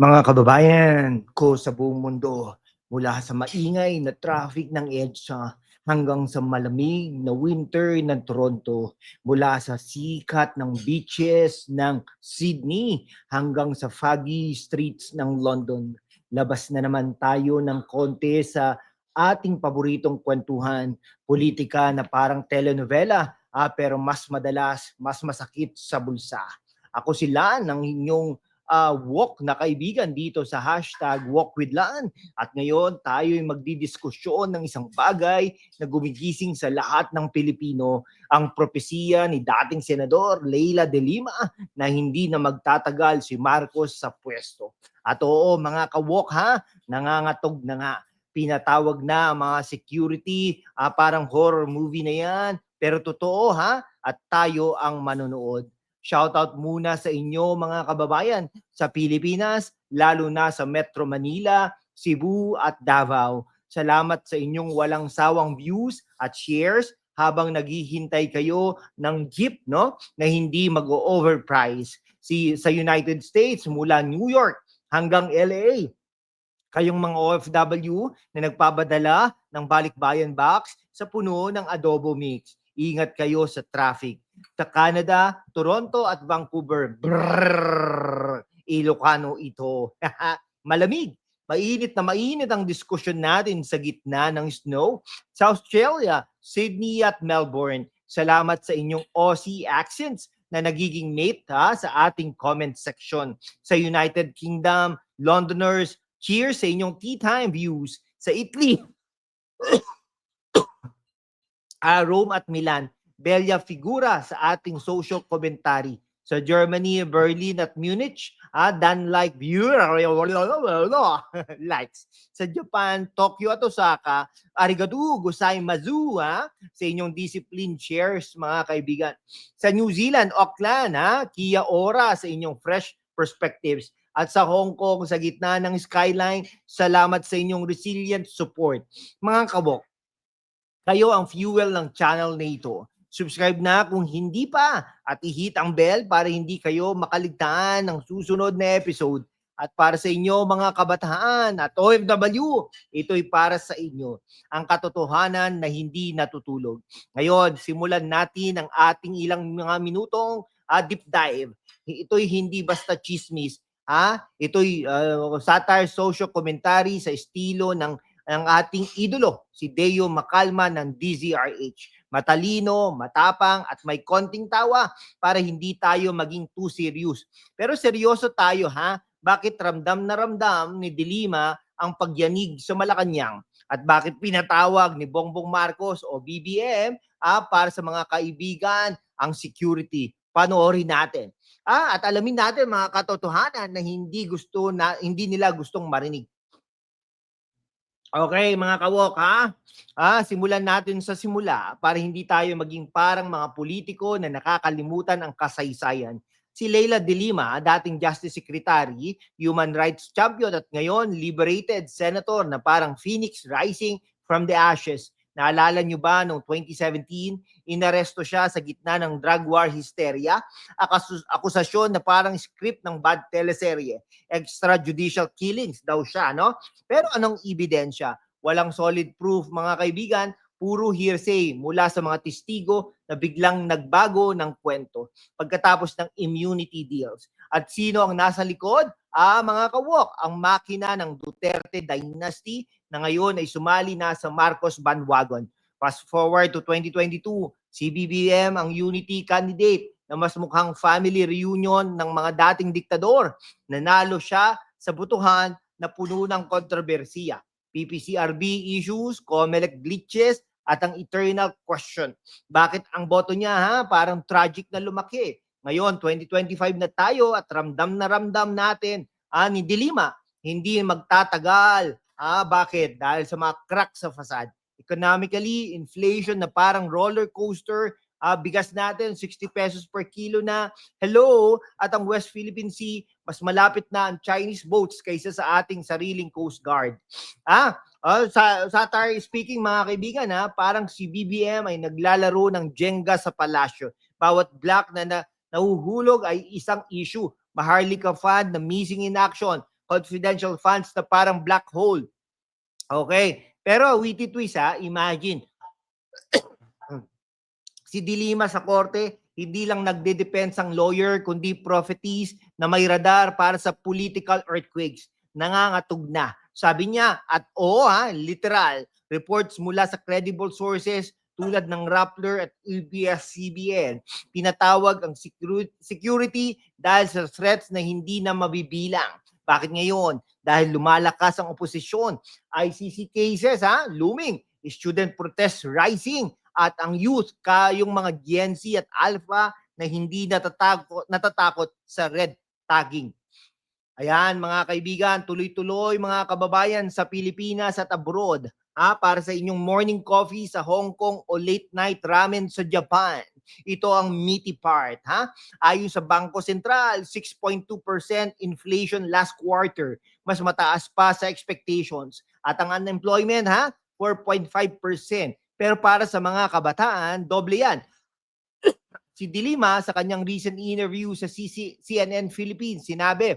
Mga kababayan ko sa buong mundo, mula sa maingay na traffic ng EDSA hanggang sa malamig na winter ng Toronto, mula sa sikat ng beaches ng Sydney hanggang sa foggy streets ng London. Labas na naman tayo ng konti sa ating paboritong kwentuhan, politika na parang telenovela, ah, pero mas madalas, mas masakit sa bulsa. Ako sila ng inyong ah, walk na kaibigan dito sa hashtag Walk with Laan. At ngayon, tayo ay magdidiskusyon ng isang bagay na gumigising sa lahat ng Pilipino, ang propesiya ni dating Senador Leila de Lima na hindi na magtatagal si Marcos sa pwesto. At oo, mga ka-walk ha, nangangatog na nga. Pinatawag na ang mga security, ah, parang horror movie na yan. Pero totoo ha, at tayo ang manonood. Shoutout muna sa inyo mga kababayan sa Pilipinas, lalo na sa Metro Manila, Cebu at Davao. Salamat sa inyong walang sawang views at shares habang naghihintay kayo ng jeep no na hindi mag-overprice. Si sa United States mula New York hanggang LA. Kayong mga OFW na nagpapadala ng balikbayan box sa puno ng adobo mix. Ingat kayo sa traffic sa Canada, Toronto at Vancouver. Brrrr, Ilocano ito. Malamig. Mainit na mainit ang diskusyon natin sa gitna ng snow. Sa Australia, Sydney at Melbourne. Salamat sa inyong Aussie accents na nagiging mate ha, sa ating comment section. Sa United Kingdom, Londoners, cheers sa inyong tea time views. Sa Italy, ah, Rome at Milan, Belia Figura sa ating social commentary. Sa Germany, Berlin at Munich, ah, Dan like viewer, likes. Sa Japan, Tokyo at Osaka, arigato gozaimasu ha, sa inyong discipline shares mga kaibigan. Sa New Zealand, Auckland, ha, Kia Ora sa inyong fresh perspectives. At sa Hong Kong, sa gitna ng skyline, salamat sa inyong resilient support. Mga kabok, kayo ang fuel ng channel na ito. Subscribe na kung hindi pa at i-hit ang bell para hindi kayo makaligtaan ng susunod na episode. At para sa inyo mga kabataan at OFW, ito'y para sa inyo. Ang katotohanan na hindi natutulog. Ngayon, simulan natin ang ating ilang mga minutong uh, deep dive. Ito'y hindi basta chismis. Ha? Ito'y uh, satire social commentary sa estilo ng ng ating idolo, si Deo Macalma ng DZRH matalino, matapang at may konting tawa para hindi tayo maging too serious. Pero seryoso tayo ha, bakit ramdam na ramdam ni Dilima ang pagyanig sa Malacanang? At bakit pinatawag ni Bongbong Marcos o BBM ah, para sa mga kaibigan ang security? Panoorin natin. Ah, at alamin natin mga katotohanan na hindi gusto na hindi nila gustong marinig. Okay, mga kawok, ha? Ah, simulan natin sa simula para hindi tayo maging parang mga politiko na nakakalimutan ang kasaysayan. Si Leila De Lima, dating Justice Secretary, Human Rights Champion at ngayon liberated senator na parang phoenix rising from the ashes. Naalala nyo ba noong 2017, inaresto siya sa gitna ng drug war hysteria, akus- akusasyon na parang script ng bad teleserye, extrajudicial killings daw siya, no? Pero anong ebidensya? Walang solid proof mga kaibigan, puro hearsay mula sa mga testigo na biglang nagbago ng kwento pagkatapos ng immunity deals. At sino ang nasa likod? Ah, mga kawok, ang makina ng Duterte dynasty na ngayon ay sumali na sa Marcos bandwagon. Fast forward to 2022, si BBM ang unity candidate na mas mukhang family reunion ng mga dating diktador. Nanalo siya sa butuhan na puno ng kontrobersiya. PPCRB issues, COMELEC glitches, at ang eternal question. Bakit ang boto niya ha? Parang tragic na lumaki. Ngayon, 2025 na tayo at ramdam na ramdam natin ah, ni Dilima, hindi magtatagal Ah, bakit? Dahil sa mga crack sa fasad. Economically, inflation na parang roller coaster, ah, bigas natin 60 pesos per kilo na. Hello, at ang West Philippine Sea, mas malapit na ang Chinese boats kaysa sa ating sariling Coast Guard. Ah, uh, sa satire speaking mga kaibigan ha, parang si BBM ay naglalaro ng Jenga sa palasyo. Bawat black na, na nahuhulog ay isang issue. Maharlika Fund na missing in action. Confidential funds na parang black hole. Okay. Pero witty twist ha, imagine. si Dilima sa korte, hindi lang nagde-depends ang lawyer, kundi prophetess na may radar para sa political earthquakes. Nangangatog na. Sabi niya, at oo ha, literal, reports mula sa credible sources tulad ng Rappler at ABS-CBN, pinatawag ang security dahil sa threats na hindi na mabibilang. Bakit ngayon? Dahil lumalakas ang oposisyon. ICC cases, ha? Looming. Student protests rising. At ang youth, kayong mga Gen Z at Alpha na hindi natatakot, natatakot sa red tagging. Ayan, mga kaibigan, tuloy-tuloy mga kababayan sa Pilipinas at abroad ha, para sa inyong morning coffee sa Hong Kong o late night ramen sa Japan. Ito ang meaty part. Ha? Ayon sa Bangko Sentral, 6.2% inflation last quarter. Mas mataas pa sa expectations. At ang unemployment, ha? 4.5%. Pero para sa mga kabataan, doble yan. si Dilima sa kanyang recent interview sa CC, CNN Philippines, sinabi,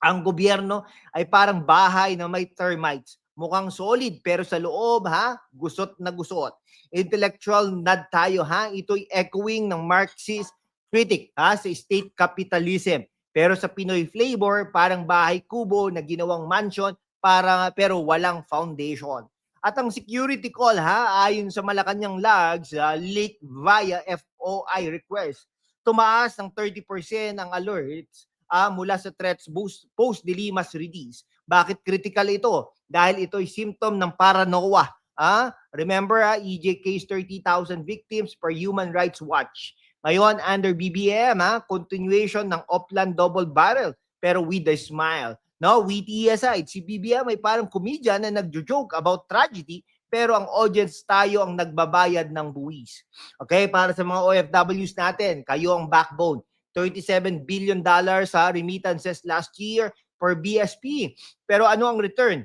ang gobyerno ay parang bahay na may termites mukhang solid pero sa loob ha, gusot na gusot. Intellectual nod tayo ha, ito'y echoing ng Marxist critic ha sa state capitalism. Pero sa Pinoy flavor, parang bahay kubo na ginawang mansion para pero walang foundation. At ang security call ha, ayon sa Malacanang logs, uh, leaked via FOI request, tumaas ng 30% ang alerts uh, mula sa threats post, post Dilimas release. Bakit critical ito? Dahil ito ay symptom ng paranoia. Ah, remember, ah, EJ case 30,000 victims per Human Rights Watch. Ngayon, under BBM, ah, continuation ng Oplan double barrel, pero with a smile. No, witty aside, si BBM ay parang comedian na nagjo-joke about tragedy, pero ang audience tayo ang nagbabayad ng buwis. Okay, para sa mga OFWs natin, kayo ang backbone. 37 billion dollars sa remittances last year for BSP. Pero ano ang return?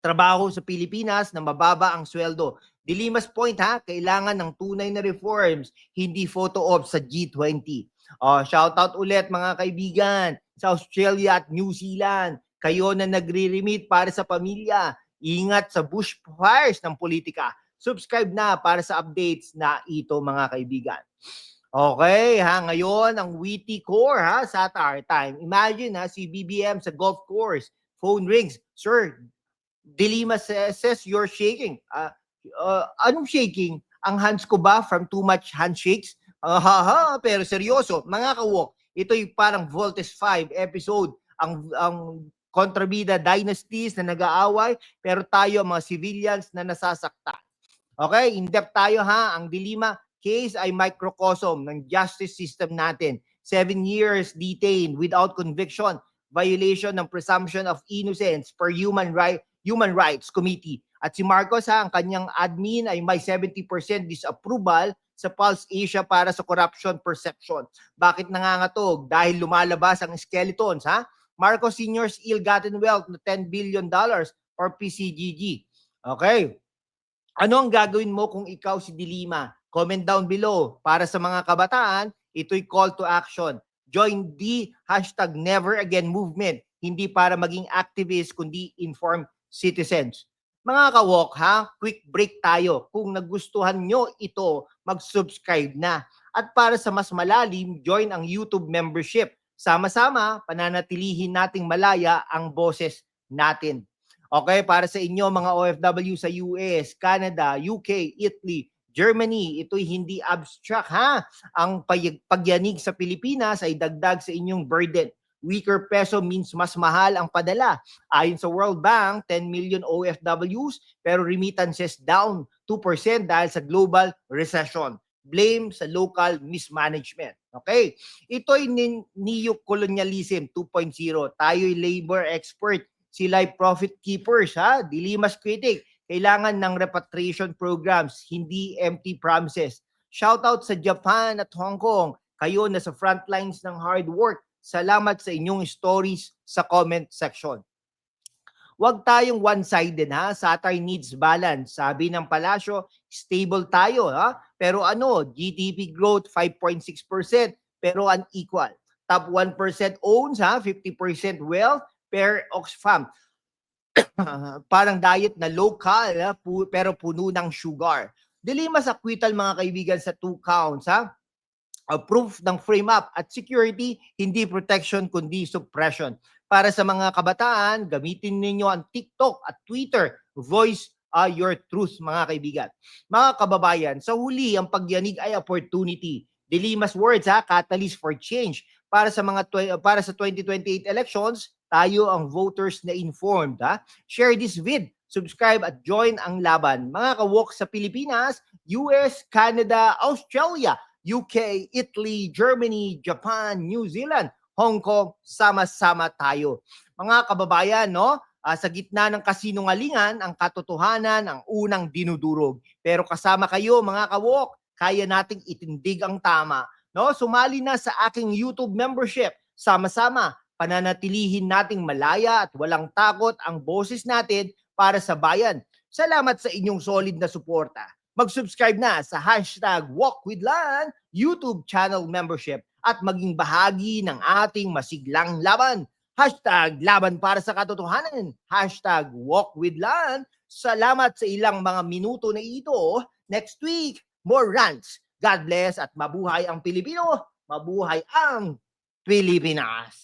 Trabaho sa Pilipinas na mababa ang sweldo. Dilimas point ha, kailangan ng tunay na reforms, hindi photo op sa G20. Oh, shout out ulit mga kaibigan sa Australia at New Zealand. Kayo na nagre-remit para sa pamilya. Ingat sa bushfires ng politika. Subscribe na para sa updates na ito mga kaibigan. Okay, ha, ngayon ang witty core ha, sa our time. Imagine ha, si BBM sa golf course, phone rings. Sir, Dilima says, you're shaking. Uh, uh, anong shaking? Ang hands ko ba from too much handshakes? Uh, ha, ha, pero seryoso, mga kawok, ito'y parang Voltes 5 episode. Ang, ang kontrabida dynasties na nag-aaway, pero tayo mga civilians na nasasaktan. Okay, in-depth tayo ha. Ang Dilima, case ay microcosm ng justice system natin. Seven years detained without conviction, violation ng presumption of innocence per Human, right, Human Rights Committee. At si Marcos ha, ang kanyang admin ay may 70% disapproval sa Pulse Asia para sa corruption perception. Bakit nangangatog? Dahil lumalabas ang skeletons ha. Marcos Senior's ill-gotten wealth na 10 billion dollars or PCGG. Okay. Ano ang gagawin mo kung ikaw si Dilima? Comment down below. Para sa mga kabataan, ito'y call to action. Join the hashtag Never Again movement. Hindi para maging activist, kundi informed citizens. Mga kawok ha, quick break tayo. Kung nagustuhan nyo ito, mag-subscribe na. At para sa mas malalim, join ang YouTube membership. Sama-sama, pananatilihin nating malaya ang boses natin. Okay, para sa inyo mga OFW sa US, Canada, UK, Italy, Germany, ito'y hindi abstract ha. Ang pag- pagyanig sa Pilipinas ay dagdag sa inyong burden. Weaker peso means mas mahal ang padala. Ayon sa World Bank, 10 million OFWs pero remittances down 2% dahil sa global recession. Blame sa local mismanagement. Okay? Ito'y neo-colonialism 2.0. Tayo'y labor expert. Sila'y profit keepers ha. Dilimas critic kailangan ng repatriation programs, hindi empty promises. Shout out sa Japan at Hong Kong. Kayo na sa front lines ng hard work. Salamat sa inyong stories sa comment section. Huwag tayong one-sided ha. Satire needs balance. Sabi ng palasyo, stable tayo ha. pero ano, GDP growth 5.6%, pero unequal. Top 1% owns ha, 50% wealth per Oxfam. Parang diet na local ha, pu- pero puno ng sugar. Dilemma sa acquittal mga kaibigan sa two counts ha. A proof ng frame up at security, hindi protection kundi suppression. Para sa mga kabataan, gamitin ninyo ang TikTok at Twitter. Voice uh, your truth mga kaibigan. Mga kababayan, sa huli ang pagyanig ay opportunity. Dilemma's words ha, catalyst for change. Para sa mga para sa 2028 elections, tayo ang voters na informed ha. Share this vid, subscribe at join ang laban. Mga kawok sa Pilipinas, US, Canada, Australia, UK, Italy, Germany, Japan, New Zealand, Hong Kong, sama-sama tayo. Mga kababayan, no? Ah, sa gitna ng kasinungalingan, ang katotohanan ang unang dinudurog. Pero kasama kayo, mga kawok, kaya nating itindig ang tama. No? Sumali na sa aking YouTube membership. Sama-sama, pananatilihin nating malaya at walang takot ang boses natin para sa bayan. Salamat sa inyong solid na suporta. Mag-subscribe na sa hashtag WalkWithLan YouTube channel membership at maging bahagi ng ating masiglang laban. Hashtag laban para sa katotohanan. Hashtag WalkWithLan. Salamat sa ilang mga minuto na ito. Next week, more rants. God bless at mabuhay ang Pilipino. Mabuhay ang Pilipinas.